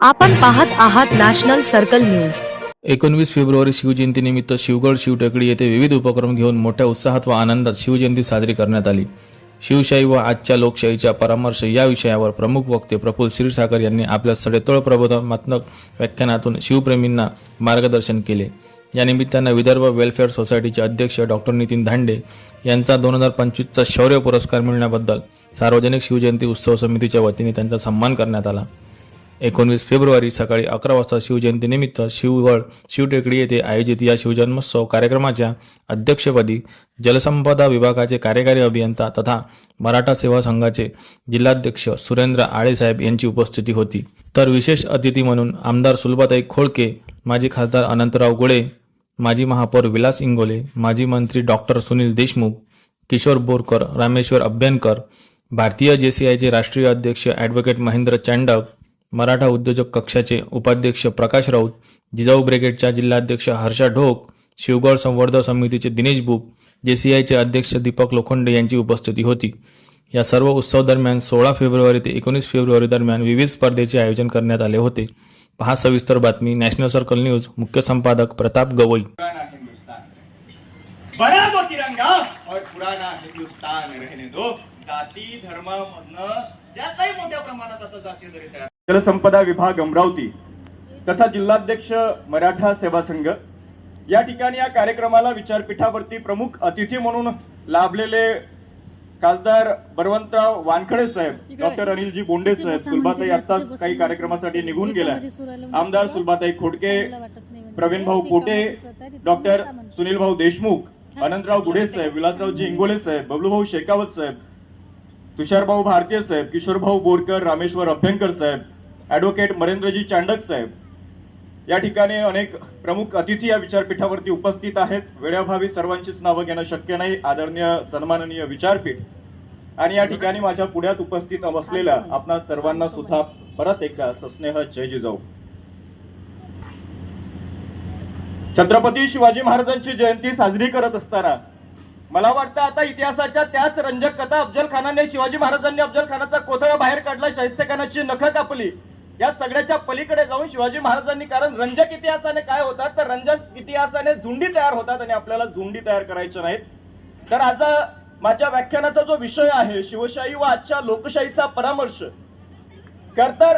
आपण पाहत आहात नॅशनल सर्कल न्यूज. एकोणवीस फेब्रुवारी शिवजयंतीनिमित्त शिवगड शिवटेकडी येथे विविध उपक्रम घेऊन मोठ्या उत्साहात व आनंदात शिवजयंती साजरी करण्यात आली. शिवशाही व आजच्या लोकशाहीच्या परामर्श या विषयावर प्रमुख वक्ते प्रफुल्ल क्षीरसागर यांनी आपल्या सडेतोळ प्रबोधनात्मक व्याख्यानातून शिवप्रेमींना मार्गदर्शन केले. या निमित्तानं विदर्भ वेलफेअर सोसायटीचे अध्यक्ष डॉक्टर नितीन धांडे यांचा दोन हजार पंचवीसचा शौर्य पुरस्कार मिळण्याबद्दल सार्वजनिक शिवजयंती उत्सव समितीच्या वतीने त्यांचा सन्मान करण्यात आला. एकोणवीस फेब्रुवारी सकाळी अकरा वाजता शिवजयंतीनिमित्त शिववळ शिवटेकडी येथे आयोजित या शिवजन्मोत्सव कार्यक्रमाच्या अध्यक्षपदी जलसंपदा विभागाचे कार्यकारी अभियंता तथा मराठा सेवा संघाचे जिल्हाध्यक्ष सुरेंद्र आळेसाहेब यांची उपस्थिती होती. तर विशेष अतिथी म्हणून आमदार सुलभाताई खोळके माजी खासदार अनंतराव गुळे माजी महापौर विलास इंगोले माजी मंत्री doctor Sunil Deshmukh Kishor Borkar Rameshwar Abhyankar Bhartiya J C आयचे राष्ट्रीय अध्यक्ष ॲडव्होकेट महेंद्र चांडक मराठा उद्योजक कक्षाचे उपाध्यक्ष प्रकाश राऊत जिजाऊ ब्रिगेडच्या जिल्हाध्यक्ष हर्षा ढोक शिवगड संवर्धन समितीचे दिनेश बुक जेसीआयचे अध्यक्ष दीपक लोखंडे यांची उपस्थिती होती. या सर्व उत्सव दरम्यान सोळा फेब्रुवारी ते एकोणीस फेब्रुवारी दरम्यान विविध स्पर्धेचे आयोजन करण्यात आले होते. पहा सविस्तर बातमी नॅशनल सर्कल न्यूज मुख्य संपादक प्रताप गवई. पुराना हिंदुस्तान. तिरंगा और पुराना हिंदुस्तान रहने दो. जाती धर्मामधनं ज्या काही मोठ्या प्रमाणात आता जाती जरी तयार जलसंपदा विभाग अमरावती तथा जिल्हाध्यक्ष मराठा सेवा संघ. या ठिकाणी या कार्यक्रमाला विचारपीठावरती प्रमुख अतिथी म्हणून लाभलेले खासदार बळवंतराव वानखडे साहेब डॉक्टर अनिलजी बोंडे साहेब सुलभाताई आत्ताच काही कार्यक्रमासाठी निघून गेल्या. आमदार सुलभाताई खोडके प्रवीण भाऊ पोटे डॉक्टर सुनील भाऊ देशमुख अनंतराव गुढे साहेब विलासरावजी इंगोले साहेब बबलूभाऊ शेकावत साहेब तुषारभाऊ भारतीय साहेब किशोरभाऊ बोरकर रामेश्वर अभ्यंकर साहेब ॲडव्होकेट मरेंद्रजी चांडक साहेब. या ठिकाणी अनेक प्रमुख अतिथी या विचारपीठावरती उपस्थित आहेत. वेळाभावी सर्वांचीच नावं घेणं शक्य नाही. आदरणीय सन्माननीय विचारपीठ. आणि या ठिकाणी माझ्या पुढ्यात उपस्थित असलेल्या आपणा सर्वांना सुद्धा परत एकदा सस्नेह जय जिजाऊ. छत्रपती शिवाजी महाराजांची जयंती साजरी करत असताना मला वाटतं आता इतिहासाच्या त्याच रंजक कथा अफजल खानाने शिवाजी महाराजांनी अफजल खानाचा कोथळा बाहेर काढला शाहिस्ते खानाची नख कापली. या सगळ्याच्या पलीकडे जाऊन शिवाजी महाराजांनी कारण रंजक इतिहासाने काय होतात तर रंजक इतिहासाने झुंडी तयार होतात आणि आपल्याला झुंडी तयार करायच्या नाहीत. तर आज माझ्या व्याख्यानाचा जो विषय आहे शिवशाही व आजच्या लोकशाहीचा परामर्श खर तर